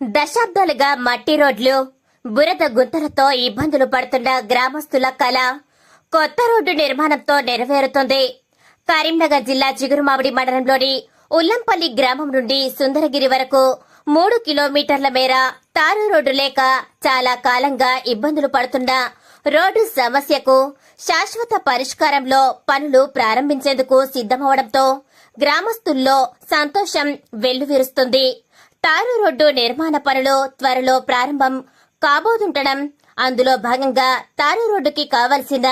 దశాబ్దాలుగా మట్టి రోడ్లు బురద గుంతలతో ఇబ్బందులు పడుతున్న గ్రామస్తుల కళ కొత్త రోడ్డు నిర్మాణంతో నెరవేరుతుంది. కరీంనగర్ జిల్లా చిగురుమామిడి మండలంలోని ఉల్లంపల్లి గ్రామం నుండి సుందరగిరి వరకు మూడు కిలోమీటర్ల మేర తారు రోడ్డు లేక చాలా కాలంగా ఇబ్బందులు పడుతున్న రోడ్డు సమస్యకు శాశ్వత పరిష్కారంలో పనులు ప్రారంభించేందుకు సిద్దమవడంతో గ్రామస్తుల్లో సంతోషం వెల్లువిరుస్తుంది. తారు రోడ్డు నిర్మాణ పనులు త్వరలో ప్రారంభం కాబోతుండడం అందులో భాగంగా తారు రోడ్డుకి కావలసిన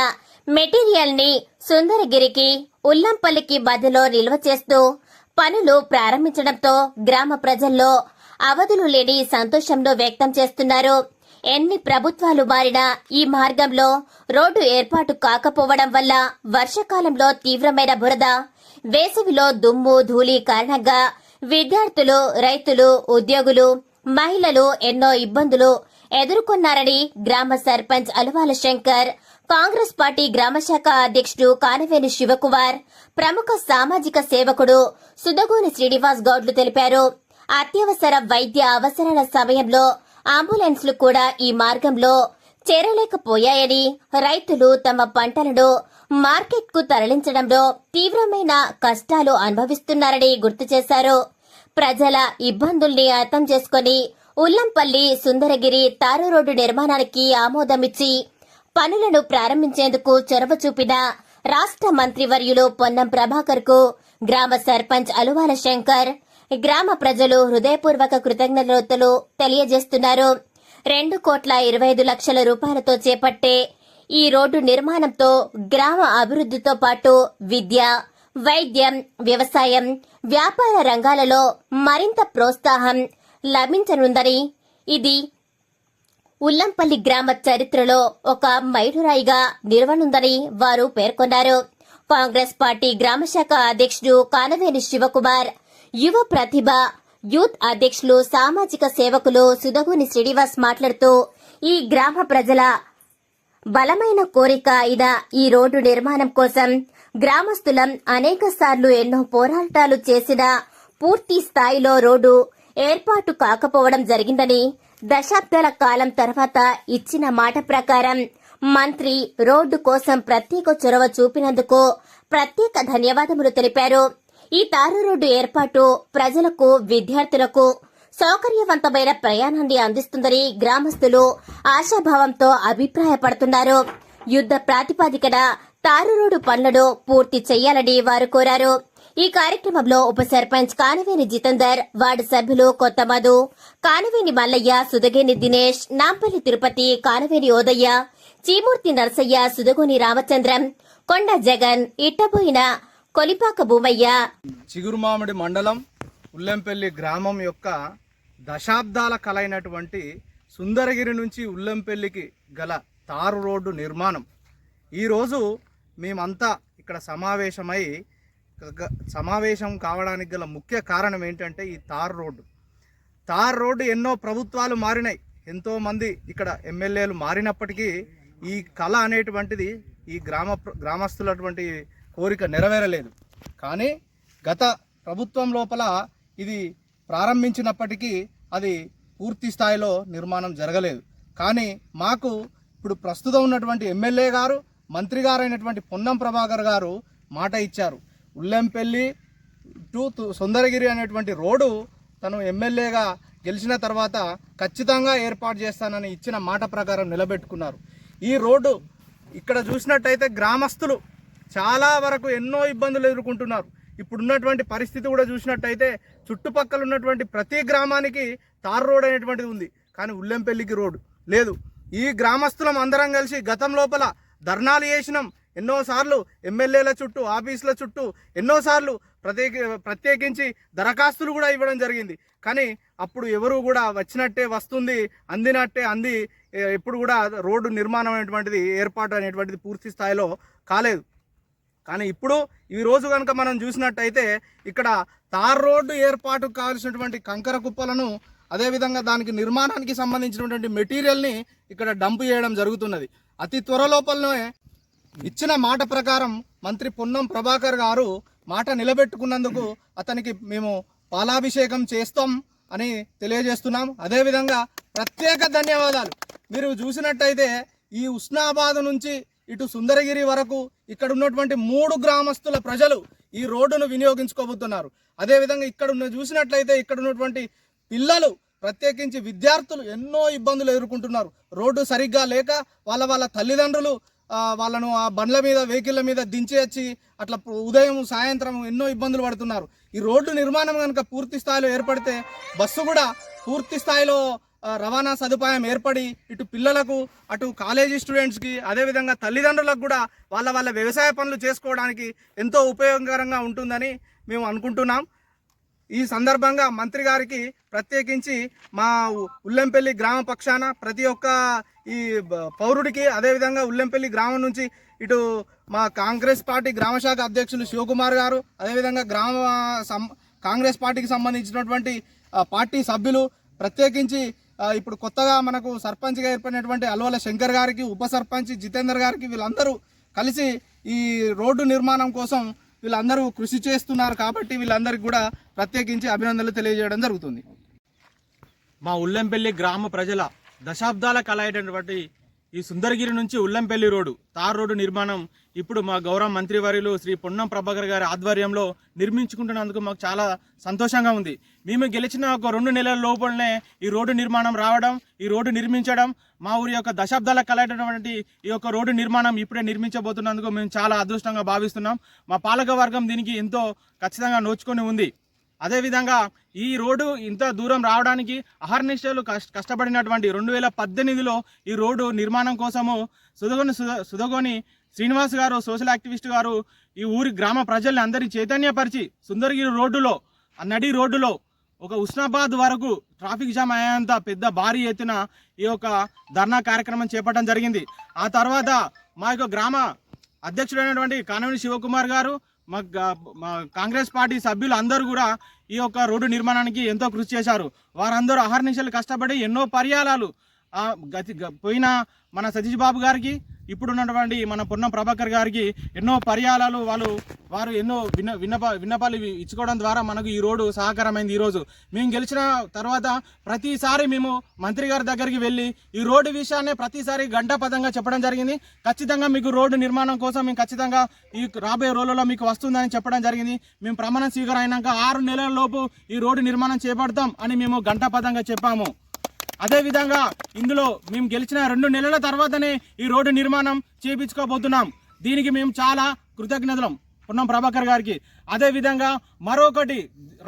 మెటీరియల్ని సుందరగిరికి ఉల్లంపల్లికి మధ్యలో నిల్వ చేస్తూ పనులు ప్రారంభించడంతో గ్రామ ప్రజల్లో అవధులు లేని సంతోషంలో వ్యక్తం చేస్తున్నారు. ఎన్ని ప్రభుత్వాలు మారినా ఈ మార్గంలో రోడ్డు ఏర్పాటు కాకపోవడం వల్ల వర్షాకాలంలో తీవ్రమైన బురద వేసవిలో దుమ్ము ధూళి కారణంగా విద్యార్థులు రైతులు ఉద్యోగులు మహిళలు ఎన్నో ఇబ్బందులు ఎదుర్కొన్నారని గ్రామ సర్పంచ్ అలువాల శంకర్ కాంగ్రెస్ పార్టీ గ్రామశాఖ అధ్యక్షుడు కానవేని శివకుమార్ ప్రముఖ సామాజిక సేవకుడు సుదగోని శ్రీనివాస్ గౌడ్లు తెలిపారు. అత్యవసర వైద్య అవసరాల సమయంలో అంబులెన్స్లు కూడా ఈ మార్గంలో చేరలేకపోయాయని రైతులు తమ పంటలను మార్కెట్కు తరలించడంలో తీవ్రమైన కష్టాలు అనుభవిస్తున్నారని గుర్తు చేశారు. ప్రజల ఇబ్బందుల్ని అర్థం చేసుకుని ఉల్లంపల్లి సుందరగిరి తారు రోడ్డు నిర్మాణానికి ఆమోదమిచ్చి పనులను ప్రారంభించేందుకు చొరవ చూపిన రాష్ట్ర మంత్రివర్యులు పొన్నం ప్రభాకర్కు గ్రామ సర్పంచ్ అలువాల శంకర్ గ్రామ ప్రజలు హృదయపూర్వక కృతజ్ఞతలు తెలియజేస్తున్నారు. రెండు కోట్ల ఇరవై ఐదు లక్షల రూపాయలతో చేపట్టే ఈ రోడ్డు నిర్మాణంతో గ్రామ అభివృద్ధితో పాటు విద్య వైద్యం వ్యవసాయం వ్యాపార రంగాలలో మరింత ప్రోత్సాహం లభించనుందని ఇది ఉల్లంపల్లి గ్రామ చరిత్రలో ఒక మైలురాయిగా నిలవనుందని వారు పేర్కొన్నారు. కాంగ్రెస్ పార్టీ గ్రామశాఖ అధ్యక్షుడు కానవేని శివకుమార్ యువ ప్రతిభ యూత్ అధ్యక్షులు సామాజిక సేవకులు సుధగుని శ్రీనివాస్ మాట్లాడుతూ ఈ గ్రామ ప్రజల బలమైన కోరిక ఇదా ఈ రోడ్డు నిర్మాణం కోసం గ్రామస్తులం అనేక సార్లు ఎన్నో పోరాటాలు చేసినా పూర్తి స్థాయిలో రోడ్డు ఏర్పాటు కాకపోవడం జరిగిందని దశాబ్దాల కాలం తర్వాత ఇచ్చిన మాట ప్రకారం మంత్రి రోడ్డు కోసం ప్రత్యేక చొరవ చూపినందుకు ప్రత్యేక ధన్యవాదములు తెలిపారు. ఈ తారు రోడ్డు ఏర్పాటు ప్రజలకు విద్యార్థులకు సౌకర్యవంతమైన ప్రయాణాన్ని అందిస్తుందని గ్రామస్తులు ఆశాభావంతో అభిప్రాయపడుతున్నారు. యుద్ధ ప్రాతిపాదికన తారు రోడ్డు పనులను పూర్తి చేయాలని వారు కోరారు. ఈ కార్యక్రమంలో ఉప సర్పంచ్ కానవేని జితేందర్ వార్డు సభ్యులు కొత్త మధు కానవేని మల్లయ్య సుదగేని దినేష్ నాంపల్లి తిరుపతి కానవేని ఓదయ్య చీమూర్తి నరసయ్య సుదగోని రామచంద్రం కొండ జగన్ ఇట్టబోయిన కొలిపాక భూమయ్య. చిగురుమామిడి మండలం ఉల్లెంపల్లి గ్రామం యొక్క దశాబ్దాల కలైనటువంటి సుందరగిరి నుంచి ఉల్లంపెల్లికి గల తారు రోడ్డు నిర్మాణం. ఈరోజు మేమంతా ఇక్కడ సమావేశమై గ- సమావేశం కావడానికి గల ముఖ్య కారణం ఏంటంటే ఈ తార్ రోడ్డు. తార్ రోడ్డు ఎన్నో ప్రభుత్వాలు మారినాయి. ఎంతోమంది ఇక్కడ ఎమ్మెల్యేలు మారినప్పటికీ ఈ కళ అనేటువంటిది ఈ గ్రామ గ్రామస్తులటువంటి కోరిక నెరవేరలేదు. కానీ గత ప్రభుత్వం లోపల ఇది ప్రారంభించినప్పటికీ అది పూర్తి స్థాయిలో నిర్మాణం జరగలేదు. కానీ మాకు ఇప్పుడు ప్రస్తుతం ఉన్నటువంటి ఎమ్మెల్యే గారు మంత్రి గారైనటువంటి పొన్నం ప్రభాకర్ గారు మాట ఇచ్చారు. ఉల్లెంపల్లి టు తు- సుందరగిరి అనేటువంటి రోడ్డు తను ఎమ్మెల్యేగా గెలిచిన తర్వాత ఖచ్చితంగా ఏర్పాటు చేస్తానని ఇచ్చిన మాట ప్రకారం నిలబెట్టుకున్నారు. ఈ రోడ్డు ఇక్కడ చూసినట్టయితే గ్రామస్తులు చాలా వరకు ఎన్నో ఇబ్బందులు ఎదుర్కొంటున్నారు. ఇప్పుడున్నటువంటి పరిస్థితి కూడా చూసినట్టయితే చుట్టుపక్కల ఉన్నటువంటి ప్రతి గ్రామానికి తార్ రోడ్ అనేటువంటిది ఉంది. కానీ ఉల్లెంపల్లికి రోడ్డు లేదు. ఈ గ్రామస్తులం అందరం కలిసి గతం లోపల ధర్నాలు చేసినాం. ఎన్నోసార్లు ఎమ్మెల్యేల చుట్టూ ఆఫీసుల చుట్టూ ఎన్నోసార్లు ప్రత్యేక ప్రత్యేకించి దరఖాస్తులు కూడా ఇవ్వడం జరిగింది. కానీ అప్పుడు ఎవరు కూడా వచ్చినట్టే వస్తుంది అందినట్టే అంది ఎప్పుడు కూడా రోడ్డు నిర్మాణం అనేటువంటిది ఏర్పాటు అనేటువంటిది పూర్తి స్థాయిలో కాలేదు. కానీ ఇప్పుడు ఈ రోజు కనుక మనం చూసినట్టయితే ఇక్కడ తార్ రోడ్డు ఏర్పాటుకు కావాల్సినటువంటి కంకర కుప్పలను అదేవిధంగా దానికి నిర్మాణానికి సంబంధించినటువంటి మెటీరియల్ని ఇక్కడ డంప్ చేయడం జరుగుతున్నది. అతి త్వరలోపలనే ఇచ్చిన మాట ప్రకారం మంత్రి పొన్నం ప్రభాకర్ గారు మాట నిలబెట్టుకున్నందుకు అతనికి మేము పాలాభిషేకం చేస్తాం అని తెలియజేస్తున్నాం. అదేవిధంగా ప్రత్యేక ధన్యవాదాలు. మీరు చూసినట్టయితే ఈ ఉస్నాబాద్ నుంచి ఇటు సుందరగిరి వరకు ఇక్కడ ఉన్నటువంటి మూడు గ్రామస్తుల ప్రజలు ఈ రోడ్డును వినియోగించుకోబోతున్నారు. అదేవిధంగా ఇక్కడ ఉన్న చూసినట్లయితే ఇక్కడ ఉన్నటువంటి పిల్లలు ప్రత్యేకించి విద్యార్థులు ఎన్నో ఇబ్బందులు ఎదుర్కొంటున్నారు. రోడ్డు సరిగ్గా లేక వాళ్ళ వాళ్ళ తల్లిదండ్రులు వాళ్ళను ఆ బండ్ల మీద వెహికల్ మీద దించి వచ్చి అట్లా ఉదయం సాయంత్రం ఎన్నో ఇబ్బందులు పడుతున్నారు. ఈ రోడ్డు నిర్మాణం కనుక పూర్తి స్థాయిలో ఏర్పడితే బస్సు కూడా పూర్తి స్థాయిలో రవాణా సదుపాయం ఏర్పడి ఇటు పిల్లలకు అటు కాలేజీ స్టూడెంట్స్కి అదేవిధంగా తల్లిదండ్రులకు కూడా వాళ్ళ వాళ్ళ వ్యవసాయ పనులు చేసుకోవడానికి ఎంతో ఉపయోగకరంగా ఉంటుందని మేము అనుకుంటున్నాం. ఈ సందర్భంగా మంత్రి గారికి ప్రత్యేకించి మా ఉల్లంపల్లి గ్రామ పక్షాన ప్రతి ఒక్క ఈ పౌరుడికి అదేవిధంగా ఉల్లంపల్లి గ్రామం నుంచి ఇటు మా కాంగ్రెస్ పార్టీ గ్రామ శాఖ అధ్యక్షులు శివకుమార్ గారు అదేవిధంగా గ్రామ సం- కాంగ్రెస్ పార్టీకి సంబంధించినటువంటి పార్టీ సభ్యులు ప్రత్యేకించి ఇప్పుడు కొత్తగా మనకు సర్పంచ్గా ఏర్పడినటువంటి అల్వల శంకర్ గారికి ఉప సర్పంచ్ జితేందర్ గారికి వీళ్ళందరూ కలిసి ఈ రోడ్డు నిర్మాణం కోసం వీళ్ళందరూ కృషి చేస్తున్నారు కాబట్టి వీళ్ళందరికీ కూడా ప్రత్యేకించి అభినందనలు తెలియజేయడం జరుగుతుంది. మా ఉల్లంపల్లి గ్రామ ప్రజల దశాబ్దాల కళ అయినటువంటి ఈ సుందరగిరి నుంచి ఉల్లంపల్లి రోడ్డు తార్ రోడ్డు నిర్మాణం ఇప్పుడు మా గౌరవ మంత్రివర్యులు శ్రీ పొన్నం ప్రభాకర్ గారి ఆధ్వర్యంలో నిర్మించుకుంటున్నందుకు మాకు చాలా సంతోషంగా ఉంది. మేము గెలిచిన ఒక రెండు నెలల లోపలనే ఈ రోడ్డు నిర్మాణం రావడం ఈ రోడ్డు నిర్మించడం మా ఊరి యొక్క దశాబ్దాల కళ ఈ యొక్క రోడ్డు నిర్మాణం ఇప్పుడే నిర్మించబోతున్నందుకు మేము చాలా అదృష్టంగా భావిస్తున్నాం. మా పాలక వర్గం దీనికి ఎంతో ఖచ్చితంగా నోచుకొని ఉంది. అదేవిధంగా ఈ రోడ్డు ఇంత దూరం రావడానికి అహర్నిశలు కష్ట కష్టపడినటువంటి రెండు వేల పద్దెనిమిదిలో ఈ రోడ్డు నిర్మాణం కోసము సుధగొని సుధ- సుధగొని శ్రీనివాస్ గారు సోషల్ యాక్టివిస్ట్ గారు ఈ ఊరి గ్రామ ప్రజల్ని అందరి చైతన్యపరిచి సుందరగిరి రోడ్డులో ఆ నడి రోడ్డులో ఒక ఉస్నాబాద్ వరకు ట్రాఫిక్ జామ్ అయ్యేంత పెద్ద భారీ ఎత్తున ఈ యొక్క ధర్నా కార్యక్రమం చేపట్టడం జరిగింది. ఆ తర్వాత మా యొక్క గ్రామ అధ్యక్షుడైనటువంటి కానవేని శివకుమార్ గారు మా కాంగ్రెస్ పార్టీ సభ్యులు అందరూ కూడా ఈ యొక్క రోడ్డు నిర్మాణానికి ఎంతో కృషి చేశారు. వారందరూ అహర్నిశలు కష్టపడి ఎన్నో పర్యాలాలు గతి గ- పోయిన మన సతీష్ బాబు గారికి ఇప్పుడు ఉన్నటువంటి మన పొన్నం ప్రభాకర్ గారికి ఎన్నో పర్యాలాలు వాళ్ళు వారు ఎన్నో విన్న విన్నప విన్నపాలు ఇచ్చుకోవడం ద్వారా మనకు ఈ రోడ్డు సహకారమైంది ఈరోజు. మేము గెలిచిన తర్వాత ప్రతిసారి మేము మంత్రి గారి దగ్గరికి వెళ్ళి ఈ రోడ్డు విషయాన్ని ప్రతిసారి గంటాపదంగా చెప్పడం జరిగింది. ఖచ్చితంగా మీకు రోడ్డు నిర్మాణం కోసం మేము ఖచ్చితంగా ఈ రాబోయే రోజుల్లో మీకు వస్తుందని చెప్పడం జరిగింది. మేము ప్రమాణ స్వీకారం అయినాక ఆరు నెలల లోపు ఈ రోడ్డు నిర్మాణం చేపడతాం అని మేము గంటాపదంగా చెప్పాము. అదేవిధంగా ఇందులో మేము గెలిచిన రెండు నెలల తర్వాతనే ఈ రోడ్డు నిర్మాణం చేయించుకోబోతున్నాం దీనికి మేము చాలా కృతజ్ఞతలం పున్నం ప్రభాకర్ గారికి. అదేవిధంగా మరొకటి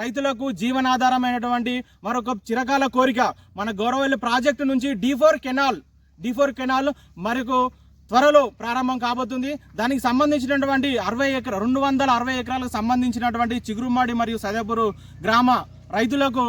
రైతులకు జీవనాధారమైనటువంటి మరొక చిరకాల కోరిక మన గౌరవల్లి ప్రాజెక్టు నుంచి D four canal D four canal మరొక త్వరలో ప్రారంభం కాబోతుంది. దానికి సంబంధించినటువంటి అరవై ఎకర రెండు వందల అరవై ఎకరాలకు సంబంధించినటువంటి చిగురుమాడి మరియు సదేపూరు గ్రామ రైతులకు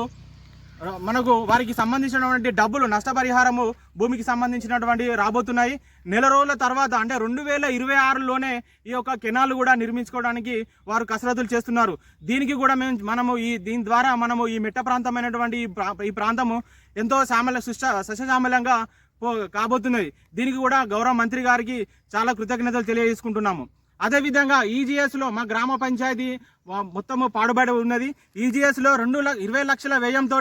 మనకు వారికి సంబంధించినటువంటి డబ్బులు నష్టపరిహారము భూమికి సంబంధించినటువంటి రాబోతున్నాయి. నెల రోజుల తర్వాత అంటే రెండు వేల ఇరవై ఆరులోనే ఈ యొక్క కెనాల్ కూడా నిర్మించుకోవడానికి వారు కసరత్తులు చేస్తున్నారు. దీనికి కూడా మేము మనము ఈ దీని ద్వారా మనము ఈ మిట్ట ప్రాంతమైనటువంటి ఈ ప్రా- ఈ ప్రాంతము ఎంతో సామల సుష్ట సస్యశామలంగా పో కాబోతున్నది. దీనికి కూడా గౌరవ మంత్రి గారికి చాలా కృతజ్ఞతలు తెలియజేసుకుంటున్నాము. అదేవిధంగా ఈజీఎస్లో మా గ్రామ పంచాయతీ మొత్తము పాడుబడి ఉన్నది. ఈజీఎస్లో రెండు ఇరవై లక్షల వ్యయంతో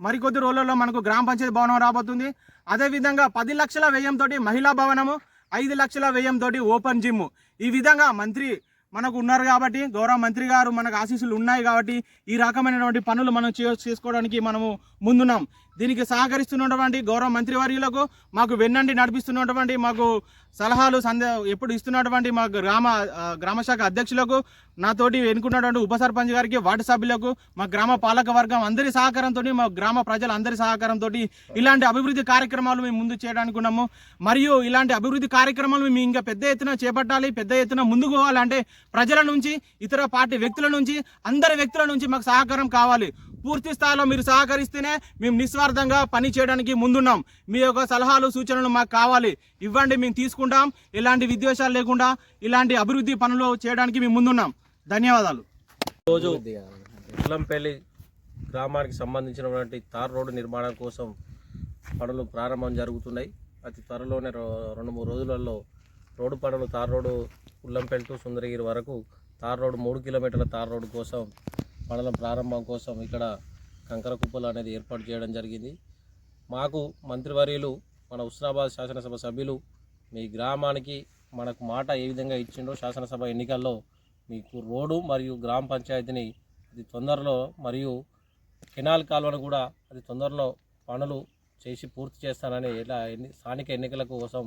మరికొద్ది రోజుల్లో మనకు గ్రామ పంచాయతీ భవనం రాబోతుంది. అదేవిధంగా పది లక్షల వ్యయంతో మహిళా భవనము ఐదు లక్షల వ్యయంతో ఓపెన్ జిమ్. ఈ విధంగా మంత్రి మనకు ఉన్నారు కాబట్టి గౌరవ మంత్రి గారు మనకు ఆశీస్సులు ఉన్నాయి కాబట్టి ఈ రకమైనటువంటి పనులు మనం చేసుకోవడానికి మనము ముందున్నాం. దీనికి సహకరిస్తున్నటువంటి గౌరవ మంత్రివర్యులకు మాకు వెన్నండి నడిపిస్తున్నటువంటి మాకు సలహాలు సందే ఎప్పుడు ఇస్తున్నటువంటి మా గ్రామ గ్రామశాఖ గ్రామ శాఖ అధ్యక్షులకు నాతోటి ఎన్నుకున్నటువంటి ఉప సర్పంచ్ గారికి వార్డు సభ్యులకు మా గ్రామ పాలక వర్గం అందరి సహకారంతో మా గ్రామ ప్రజల అందరి సహకారంతో ఇలాంటి అభివృద్ధి కార్యక్రమాలు మేము ముందు చేయడానికి ఉన్నాము. మరియు ఇలాంటి అభివృద్ధి కార్యక్రమాలు మేము ఇంకా పెద్ద ఎత్తున చేపట్టాలి పెద్ద ఎత్తున ముందుకు పోవాలంటే ప్రజల నుంచి ఇతర పార్టీ వ్యక్తుల నుంచి అందరి వ్యక్తుల నుంచి మాకు సహకారం కావాలి. పూర్తి స్థాయిలో మీరు సహకరిస్తేనే మేము నిస్వార్థంగా పని చేయడానికి ముందున్నాం. మీ యొక్క సలహాలు సూచనలు మాకు కావాలి. ఇవ్వండి మేము తీసుకుంటాం. ఎలాంటి విద్వేషాలు లేకుండా ఇలాంటి అభివృద్ధి పనులు చేయడానికి మేము ముందున్నాం. ధన్యవాదాలు. రోజు ఇట్లంపల్లి గ్రామానికి సంబంధించినటువంటి తార్ రోడ్డు నిర్మాణం కోసం పనులు ప్రారంభం జరుగుతున్నాయి. అతి త్వరలోనే రో- రెండు మూడు రోజులలో రోడ్డు పనులు tar road Ullampalli to Sundaragiri వరకు తార్ రోడ్డు మూడు కిలోమీటర్ల తార్ రోడ్డు కోసం పనుల ప్రారంభం కోసం ఇక్కడ కంకర కుప్పలు అనేది ఏర్పాటు చేయడం జరిగింది. మాకు మంత్రివర్యులు మన హుస్నాబాద్ శాసనసభ సభ్యులు మీ గ్రామానికి మనకు మాట ఏ విధంగా ఇచ్చిండో శాసనసభ ఎన్నికల్లో మీకు రోడ్డు మరియు గ్రామ పంచాయతీని అది తొందరలో మరియు కెనాల్ కాలువను కూడా అది తొందరలో పనులు చేసి పూర్తి చేస్తానని ఇలా ఎన్ని స్థానిక ఎన్నికల కోసం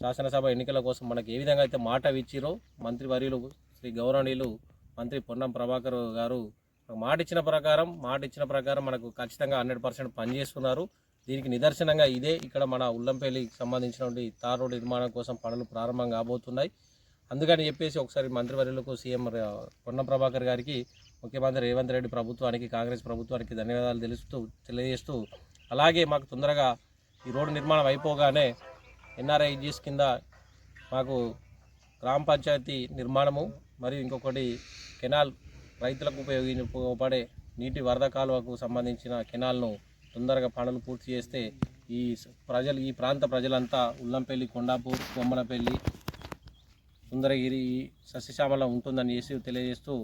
శాసనసభ ఎన్నికల కోసం మనకి ఏ విధంగా అయితే మాట ఇచ్చిరో మంత్రివర్యులు శ్రీ గౌరవనీయులు మంత్రి పొన్నం ప్రభాకర్ గారు మాట ఇచ్చిన ప్రకారం మాట ఇచ్చిన ప్రకారం మనకు ఖచ్చితంగా హండ్రెడ్ పర్సెంట్ పనిచేస్తున్నారు. దీనికి నిదర్శనంగా ఇదే ఇక్కడ మన ఉల్లంపల్లికి సంబంధించినటువంటి తార్ రోడ్డు నిర్మాణం కోసం పనులు ప్రారంభం కాబోతున్నాయి. అందుకని చెప్పేసి ఒకసారి మంత్రివర్యులకు సీఎం పొన్నం ప్రభాకర్ గారికి ముఖ్యమంత్రి రేవంత్ రెడ్డి ప్రభుత్వానికి కాంగ్రెస్ ప్రభుత్వానికి ధన్యవాదాలు తెలుస్తూ తెలియజేస్తూ అలాగే మాకు తొందరగా ఈ రోడ్డు నిర్మాణం అయిపోగానే ఎన్ఆర్ఐజీస్ కింద మాకు గ్రామ పంచాయతీ నిర్మాణము మరియు ఇంకొకటి కెనాల్ రైతులకు ఉపయోగింపబడే నీటి వరద కాలువకు సంబంధించిన కెనాల్ను తొందరగా పనులు పూర్తి చేస్తే ఈ ప్రజలు ఈ ప్రాంత ప్రజలంతా ఉల్లంపల్లి కొండాపూర్ కొమ్మనపల్లి సుందరగిరి ఈ సస్యశ్యామలం ఉంటుందని చేసి తెలియజేస్తూ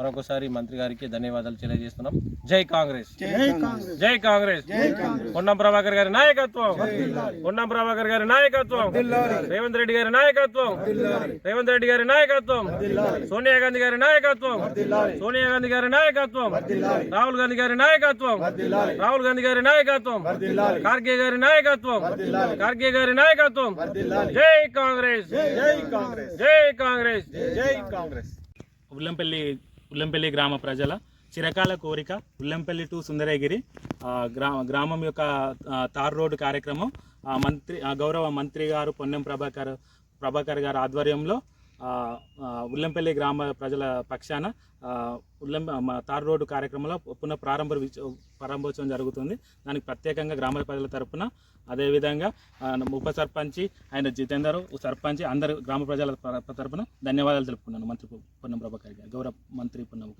మరొకసారి మంత్రి గారికి ధన్యవాదాలు తెలియజేస్తున్నాం జై కాంగ్రెస్ జై కాంగ్రెస్ పొన్నం ప్రభాకర్ గారి నాయకత్వం పొన్నం ప్రభాకర్ గారి నాయకత్వం రేవంత్ రెడ్డి గారి నాయకత్వం రేవంత్ రెడ్డి గారి నాయకత్వం సోనియా గాంధీ గారి నాయకత్వం సోనియా గాంధీ గారి నాయకత్వం రాహుల్ గాంధీ గారి నాయకత్వం రాహుల్ గాంధీ గారి నాయకత్వం ఖార్గే గారి నాయకత్వం ఖార్గే గారి నాయకత్వం జై కాంగ్రెస్ జై కాంగ్రెస్ జై కాంగ్రెస్ జై కాంగ్రెస్ ఉల్లంపల్లి ఉల్లంపల్లి గ్రామ ప్రజల చిరకాల కోరిక ఉల్లంపల్లి టు సుందరగిరి గ్రా గ్రామం యొక్క తార్ రోడ్డు కార్యక్రమం మంత్రి గౌరవ మంత్రి గారు పొన్నం ప్రభాకర్ ప్రభాకర్ గారి ఆధ్వర్యంలో ఉల్లంపల్లి గ్రామ ప్రజల పక్షాన ఉల్లం తారు తార్ రోడ్డు కార్యక్రమంలో పునః ప్రారంభ ప్రారంభోత్సవం జరుగుతుంది. దానికి ప్రత్యేకంగా గ్రామ ప్రజల తరపున అదేవిధంగా ఉప సర్పంచి ఆయన జితేందర్ సర్పంచ్ అందరు గ్రామ ప్రజల తరపున ధన్యవాదాలు తెలుపుకున్నాను మంత్రి పొన్నం ప్రభాకర్ గారు గౌరవ మంత్రి పొన్నం